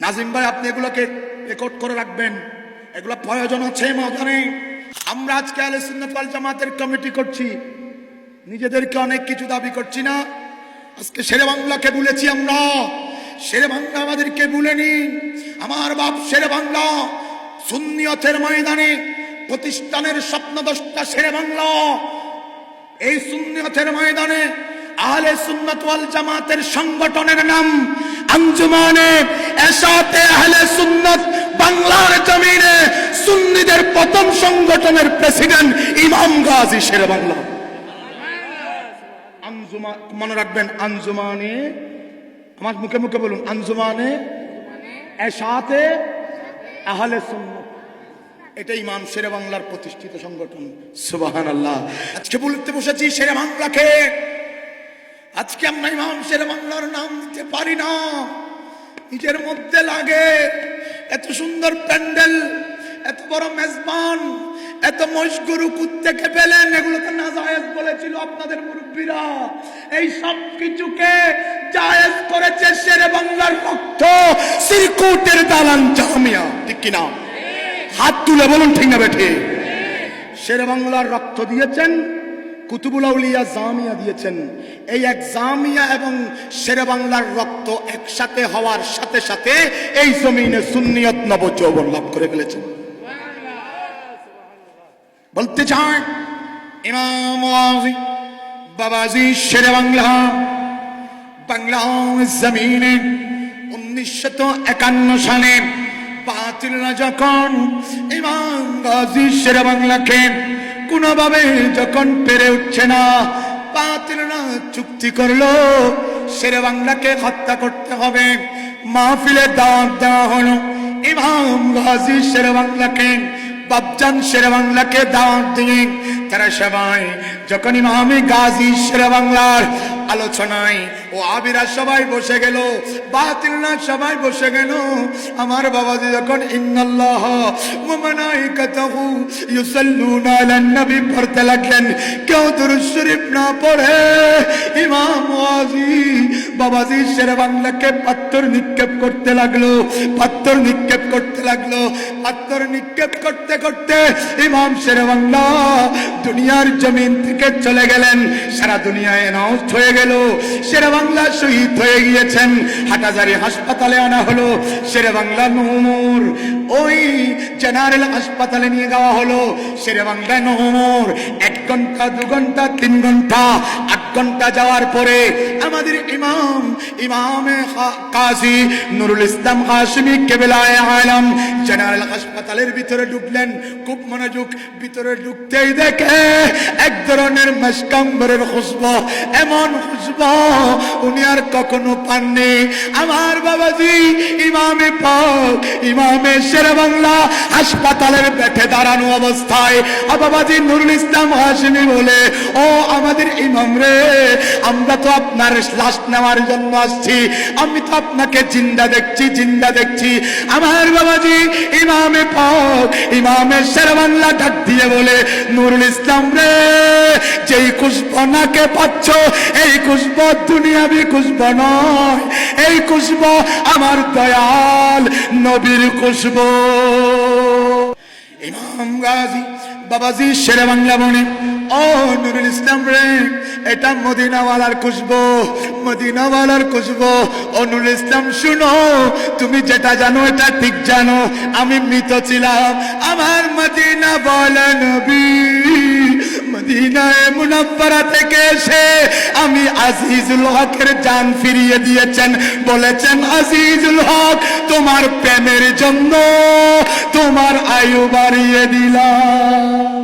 নাজিম ভাই, আপনি এগুলোকে রেকর্ড করে রাখবেন। এগুলো প্রয়োজন আছে ময়দানে। আমরা আজকে আলে সুন্নত জামাতের কমিটি করছি। নিজেদেরকে অনেক কিছু দাবি করছি না। আজকে শেরে বাংলাকে বলেছি আমরা। শেরে বাংলা আমাদেরকে ভুলেনি। আমার বাপ শেরে বাংলা। সুন্নিয়তের ময়দানে প্রতিষ্ঠানের স্বপ্ন দশটা শেরে বাংলা। এই সুন্নিয়তের ময়দানে আহলে সুন্নাত ওয়াল জামাতের সংগঠনের নাম আঞ্জুমানে এসাতে আহলে সুন্নাত বাংলার জমিনে সুন্নিদের প্রথম সংগঠনের প্রেসিডেন্ট ইমাম গাজী শেরে বাংলা। আঞ্জুমা, মনে রাখবেন, আঞ্জুমানে, আমার মুখে মুখে বলুন, আঞ্জুমানে এসাতে আহলে সুন্নাত। এটা ইমাম শেরে বাংলার প্রতিষ্ঠিত সংগঠন সুবাহান আল্লাহ আজকে বলতে বসেছি শেরে বাংলাকে। আজকে আমরা ইমাম শেরে বাংলার নাম দিতে পারি না। নিজের মধ্যে লাগে। এত সুন্দর প্যান্ডেল, এত বড় মেজবান, এত মশগুরু কুত্তেকে পেলেন? এগুলো তো না জায়েজ বলেছিল আপনাদের মুরব্বীরা। এই সব কিছুকে জায়েজ করেছে শেরে বাংলার রক্ত, সিরকুটের দালান জামিয়া। ঠিক কিনা? হাত তুলে বলুন, ঠিক না বেঠে? শেরে বাংলার রক্ত দিয়েছেন, কুতুবুল আউলিয়া জামিয়া দিয়েছেন। এই এক জামিয়া এবং শেরে বাংলার রক্ত একসাথে হওয়ার সাথে সাথে এই জমিনে সুন্নিয়ত নবযৌবন লাভ করে ফেলেছেন বলতে চায়, ইমাম বাবাজি শেরে বাংলা বাংলা জমিনে উনিশশো একান্ন সালে বাতিলরা যখন ইমাম গাজী শেরে বাংলাকে কোনোভাবে যখন পেরে উঠছে না বাতিলরা চুক্তি করল। শেরে বাংলাকে হত্যা করতে হবে। মাহফিলে দাওয়াত দেওয়া হলো। ইমাম গাজী শেরে বাংলাকে বাবজান শেরে বাংলাকে দাওয়াত দিয়ে তারা সবাই, যখন ইমামি গাজী শেরে বাংলার আলোচনায় ও আবিরা সবাই বসে গেল বাতিলরা সবাই বসে গেল। আমার বাবাজি যখন, ইন্নাল্লাহ ওয়া মালাইকাতাহু ইউসাল্লুনা আলান নবী পড়তে লাগলেন, কেউ দুরূদ শরীফ না পড়ে, ইমাম ওয়াজি। বাবাজি শেরে বাংলাকে পাত্তর নিক্ষেপ করতে লাগল, পাত্তর নিক্ষেপ করতে লাগল, পাত্তর নিক্ষেপ করতে করতে ইমাম শেরে বাংলা দুনিয়ার জমিন থেকে চলে গেলেন। সারা দুনিয়ায় অ্যানাউন্স হয়ে গেল। সেরা বাংলা শহীদ হয়ে গিয়েছেন। হাটাজারি হাসপাতালে আনা হলো। শেরে বাংলা নহমুর ওই জেনারেল হাসপাতালে নিয়ে যাওয়া হলো। শেরে বাংলা নহমুর এক ঘণ্টা, দু ঘণ্টা, তিন ঘণ্টা, আট ঘণ্টা যাওয়ার পরে আমাদের ইমাম, ইমামে কাজী নুরুল ইসলাম হাসমি কেবেলায় আলম জেনারেল হাসপাতালের ভিতরে ঢুকলেন। খুব মনোযোগ ভিতরে ঢুকতেই দেখে এক ধরনের মেসকাম্বরের খুশব, এমন খুশব উনি আর কখনো পাননি। আমার বাবাজি ইমামে পাক, ইমামে শের বাংলা হাসপাতালের বেঠে দাঁড়ানো অবস্থায় আ বাবাজি নুরুল ইসলাম হাসমি বলে, ও আমাদের ইমাম রে, আমরা তো আপনার লাশ নেওয়ার জন্য আসছি। আমি তো আপনাকে জিন্দা দেখছি জিন্দা দেখছি। আমার বাবাজি ইমামে পাক, ইমামে শের বাংলা ডাক দিয়ে বলে, নুরুল ইসলাম রে, যেই খুশব নাকে পাচ্ছ, এই খুশব দুনিয়াবি খুশব নয়। এই খুশব আমার দয়াল নবীর খুশব। ইমাম গাজী, বাবাজি, শেরে বাংলা বনে। ও নুরুল ইসলাম রে, এটা মদিনাওয়ালার খুশবো মদিনাওয়ালার খুশবো। ও নুরুল ইসলাম, শুনো, তুমি যেটা জানো, এটা ঠিক জানো। আমি মৃত ছিলাম আমার মদিনা বলে নবী মদিনায় মুনাফারা থেকে এসে আমি আজিজুল হকের জান ফিরিয়ে দিয়েছেন। বলেছেন, আজিজুল হক, তোমার প্রেমের জন্য তোমার আয়ু বাড়িয়ে দিলাম।